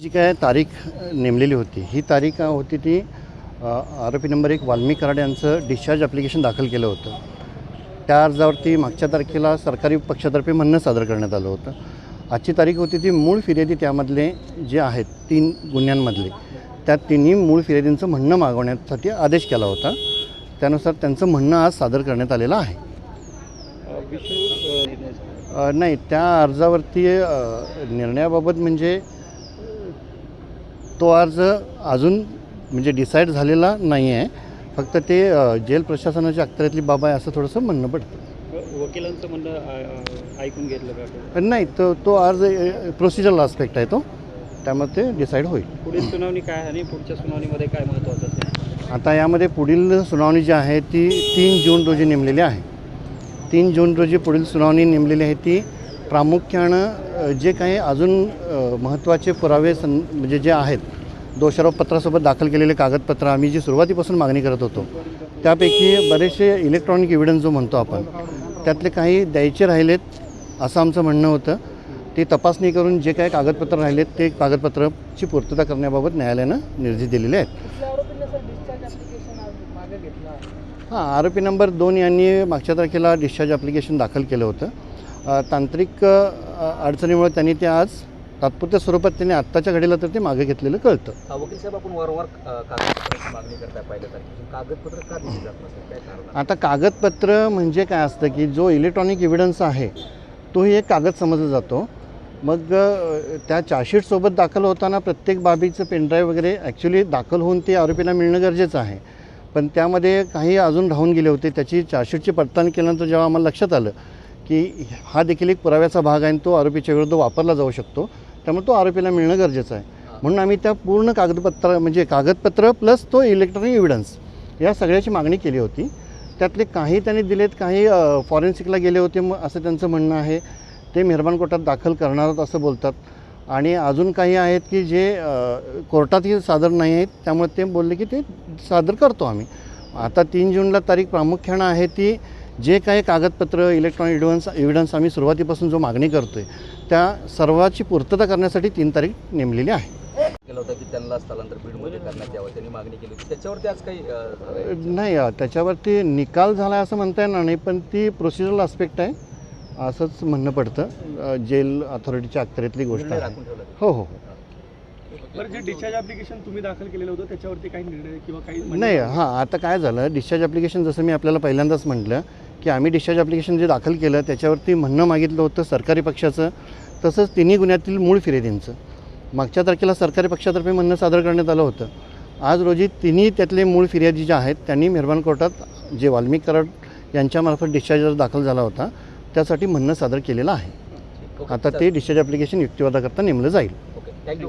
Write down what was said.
जी काय तारीख नेमलेली होती ही तारीख होती ती आरोपी नंबर एक वाल्मी कराड यांचं डिस्चार्ज ॲप्लिकेशन दाखल केलं होतं. त्या अर्जावरती मागच्या तारखेला सरकारी पक्षातर्फे म्हणणं सादर करण्यात आलं होतं. आजची तारीख होती ती मूळ फिर्यादी त्यामधले जे आहेत तीन गुन्ह्यांमधले त्या तिन्ही मूळ फिर्यादींचं म्हणणं मागवण्यासाठी आदेश केला होता. त्यानुसार त्यांचं म्हणणं आज सादर करण्यात आलेलं आहे. नाही त्या अर्जावरती निर्णयाबाबत म्हणजे तो अर्ज अजून म्हणजे डिसाईड झालेला नाही आहे फक्त ते जेल प्रशासनाच्या अखत्यारीतली बाब आहे असं थोडंसं म्हणणं पडतं. वकिलांचं म्हणणं ऐकून घेतलं का नाही तो तो अर्ज प्रोसिजरल आस्पेक्ट आहे तो. त्यामुळे ते डिसाईड होईल. पुढील सुनावणी काय आहे आणि पुढच्या सुनावणीमध्ये काय महत्त्वाचं आता यामध्ये पुढील सुनावणी जी आहे ती तीन जून रोजी नेमलेली आहे. तीन जून रोजी पुढील सुनावणी नेमलेली आहे ती प्रामुख्यानं जे काही अजून महत्त्वाचे पुरावे सं म्हणजे जे आहेत दोषारोपपत्रासोबत दाखल केलेले कागदपत्र आम्ही जी सुरुवातीपासून मागणी करत होतो त्यापैकी बरेचसे इलेक्ट्रॉनिक एव्हिडन्स जो म्हणतो आपण त्यातले काही द्यायचे राहिलेत असं आमचं म्हणणं होतं. ते तपासणी करून जे काही कागदपत्र राहिलेत ते कागदपत्राची पूर्तता करण्याबाबत न्यायालयानं निर्देश दिलेले आहेत. आहे हां आरोपी नंबर दोन यांनी मागच्या तारखेला डिस्चार्ज ॲप्लिकेशन दाखल केलं होतं. तांत्रिक अडचणीमुळे त्यांनी ते आज तात्पुरत्या स्वरूपात त्यांनी आत्ताच्या घडीला तर ते मागे घेतलेलं कळतं. वकील साहेब आपण वारंवार कागदपत्राची मागणी कागदपत्र का दिली जात नसेल काय कारण आहे? आता कागदपत्र म्हणजे काय असतं की जो इलेक्ट्रॉनिक एव्हिडन्स आहे तोही एक कागद समजला जातो. मग त्या चार्जशीटसोबत दाखल होताना प्रत्येक बाबीचं पेनड्राईव्ह वगैरे ॲक्च्युली दाखल होऊन ते आरोपीला मिळणं गरजेचं आहे. पण त्यामध्ये काही अजून राहून गेले होते त्याची चार्जशीटची पडताळणी केल्यानंतर जेव्हा आम्हाला लक्षात आलं की हा देखील एक पुराव्याचा भाग आहे आणि तो आरोपीच्या विरुद्ध वापरला जाऊ शकतो. त्यामुळे तो आरोपीला मिळणं गरजेचं आहे. म्हणून आम्ही त्या पूर्ण कागदपत्र म्हणजे कागदपत्र प्लस तो इलेक्ट्रॉनिक एव्हिडन्स या सगळ्याची मागणी केली होती. त्यातले काही त्यांनी दिलेत काही फॉरेन्सिकला गेले होते मग असं त्यांचं म्हणणं आहे. ते मेहरबान कोर्टात दाखल करणार आहोत असं बोलतात. आणि अजून काही आहेत की जे कोर्टातही सादर नाही आहेत त्यामुळे ते बोलले की ते सादर करतो आम्ही. आता तीन जूनला तारीख प्रामुख्यानं आहे ती जे काही कागदपत्र इलेक्ट्रॉनिक एव्हिडन्स एव्हिडन्स आम्ही सुरुवातीपासून जो मागणी करतो आहे त्या सर्वाची पूर्तता करण्यासाठी तीन तारीख नेमलेली आहे. केलं होतं की त्यांना स्थलांतर बीडमध्ये करण्यात यावं त्यांनी मागणी केली होती. त्याच्यावरती आज काही अ, नाही त्याच्यावरती निकाल झाला आहे असं म्हणता येणार नाही पण ती प्रोसिजरल आस्पेक्ट आहे असंच म्हणणं पडतं. जेल अथॉरिटीच्या अखत्यारीतली गोष्ट आहे. हो हो. बरं जे डिस्चार्ज ॲप्लिकेशन तुम्ही दाखल केलेलं होतं त्याच्यावरती काही निर्णय किंवा काही नाही हां आता काय झालं डिस्चार्ज ॲप्लिकेशन जसं मी आपल्याला पहिल्यांदाच म्हटलं की आम्ही डिस्चार्ज ॲप्लिकेशन जे दाखल केलं त्याच्यावरती म्हणणं मागितलं होतं सरकारी पक्षाचं तसंच तिन्ही गुन्ह्यातील मूळ फिर्यादींचं. मागच्या तारखेला सरकारी पक्षातर्फे म्हणणं सादर करण्यात आलं होतं. आज रोजी तिन्ही त्यातले मूळ फिर्यादी जे आहेत त्यांनी मेहरबान कोर्टात जे वाल्मिक कराड यांच्यामार्फत डिस्चार्ज दाखल झाला होता त्यासाठी म्हणणं सादर केलेलं आहे. आता. ते डिस्चार्ज ॲप्लिकेशन युक्तिवादाकरता नेमलं जाईल. थँक्यू